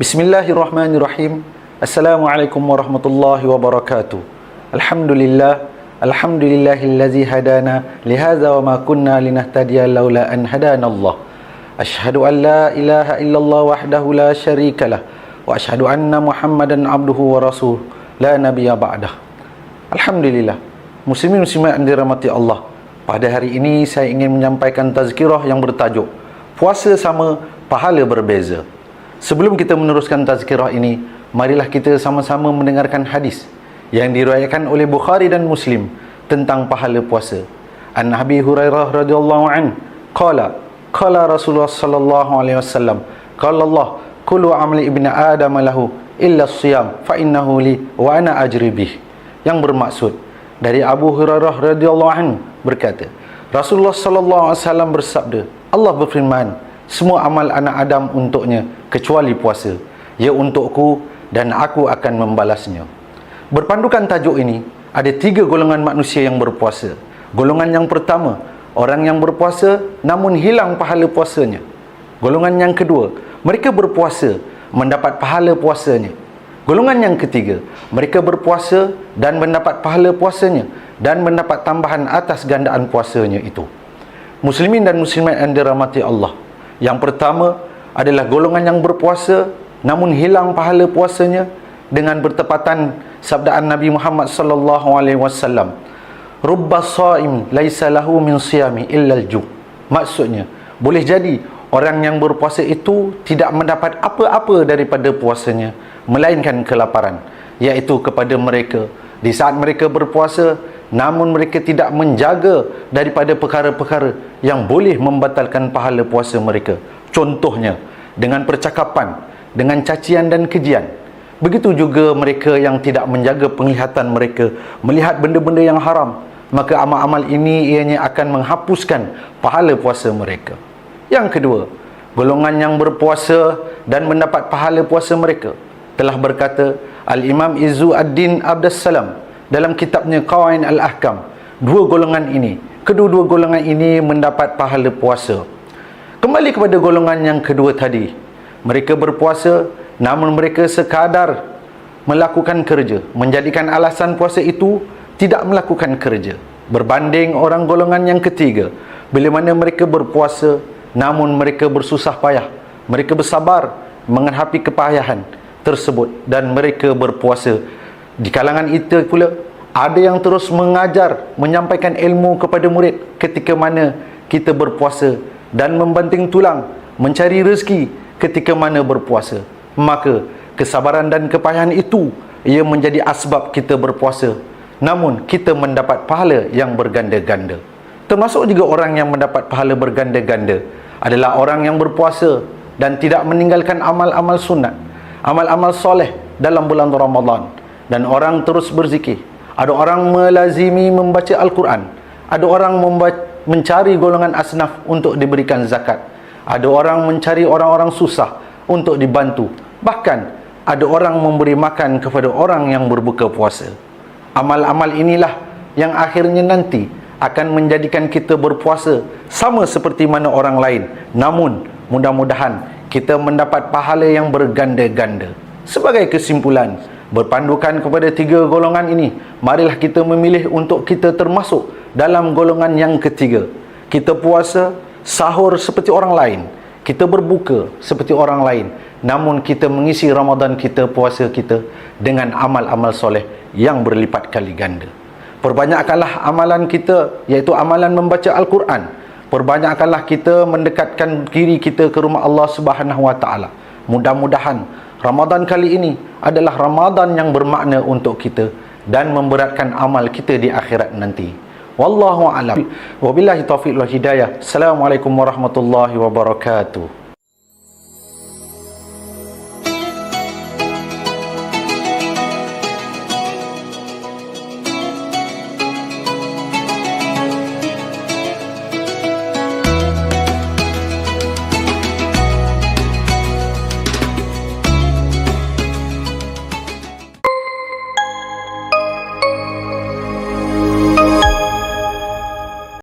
Bismillahirrahmanirrahim. Assalamualaikum warahmatullahi wabarakatuh. Alhamdulillah. Alhamdulillahillazi hadana lihadza wa ma kunna linahtadiya laula an hadana Allah. Ashhadu an la ilaha illallah wahdahu la syarikalah wa ashhadu anna Muhammadan abduhu wa rasuluh la nabiyya ba'dah. Alhamdulillah. Muslimin muslimat yang dirahmati Allah. Pada hari ini saya ingin menyampaikan tazkirah yang bertajuk Puasa sama pahala berbeza. Sebelum kita meneruskan tazkirah ini, marilah kita sama-sama mendengarkan hadis yang diriwayatkan oleh Bukhari dan Muslim tentang pahala puasa. An Nabi Hurairah radhiyallahu an qala qala Rasulullah sallallahu alaihi wasallam qala Allah kullu amali ibni adam lahu illa siyam fa innahu li wa ana ajri bih. Yang bermaksud dari Abu Hurairah radhiyallahu an berkata Rasulullah sallallahu alaihi wasallam bersabda Allah berfirman semua amal anak Adam untuknya kecuali puasa. Ia untukku dan aku akan membalasnya. Berpandukan tajuk ini ada tiga golongan manusia yang berpuasa. Golongan yang pertama orang yang berpuasa namun hilang pahala puasanya. Golongan yang kedua mereka berpuasa mendapat pahala puasanya. Golongan yang ketiga mereka berpuasa dan mendapat pahala puasanya dan mendapat tambahan atas gandaan puasanya itu. Muslimin dan muslimat yang dirahmati Allah yang pertama adalah golongan yang berpuasa namun hilang pahala puasanya dengan bertepatan sabdaan Nabi Muhammad sallallahu alaihi wasallam. Rubba shaim laisa lahu min siyami illa al Maksudnya, boleh jadi orang yang berpuasa itu tidak mendapat apa-apa daripada puasanya melainkan kelaparan, iaitu kepada mereka di saat mereka berpuasa namun mereka tidak menjaga daripada perkara-perkara yang boleh membatalkan pahala puasa mereka. Contohnya dengan percakapan dengan cacian dan kejian. Begitu juga mereka yang tidak menjaga penglihatan mereka melihat benda-benda yang haram maka amal-amal ini ianya akan menghapuskan pahala puasa mereka. Yang kedua golongan yang berpuasa dan mendapat pahala puasa mereka. Telah berkata Al-Imam Izzu Ad-Din Abdus Salam dalam kitabnya Qawain Al-Ahkam dua golongan ini kedua-dua golongan ini mendapat pahala puasa. Kembali kepada golongan yang kedua tadi mereka berpuasa namun mereka sekadar melakukan kerja. Menjadikan alasan puasa itu tidak melakukan kerja. Berbanding orang golongan yang ketiga bila mana mereka berpuasa namun mereka bersusah payah mereka bersabar menghadapi kepayahan tersebut dan mereka berpuasa di kalangan itu pula ada yang terus mengajar, menyampaikan ilmu kepada murid ketika mana kita berpuasa dan membanting tulang mencari rezeki ketika mana berpuasa. Maka kesabaran dan kepayahan itu ia menjadi asbab kita berpuasa. Namun kita mendapat pahala yang berganda-ganda. Termasuk juga orang yang mendapat pahala berganda-ganda adalah orang yang berpuasa dan tidak meninggalkan amal-amal sunat, amal-amal soleh dalam bulan Ramadan dan orang terus berzikir. Ada orang melazimi membaca Al-Quran. Ada orang mencari golongan asnaf untuk diberikan zakat. Ada orang mencari orang-orang susah untuk dibantu. Bahkan ada orang memberi makan kepada orang yang berbuka puasa. Amal-amal inilah yang akhirnya nanti akan menjadikan kita berpuasa sama seperti mana orang lain. Namun mudah-mudahan kita mendapat pahala yang berganda-ganda. Sebagai kesimpulan berpandukan kepada tiga golongan ini marilah kita memilih untuk kita termasuk dalam golongan yang ketiga. Kita puasa sahur seperti orang lain kita berbuka seperti orang lain. Namun kita mengisi Ramadan kita puasa kita dengan amal-amal soleh yang berlipat kali ganda. Perbanyakkanlah amalan kita iaitu amalan membaca Al-Quran. Perbanyakkanlah kita mendekatkan diri kita ke rumah Allah Subhanahu Wa Taala. Mudah-mudahan Ramadan kali ini adalah Ramadan yang bermakna untuk kita dan memberatkan amal kita di akhirat nanti. Wallahu a'lam. Wabillahi taufiq wal hidayah. Assalamualaikum warahmatullahi wabarakatuh.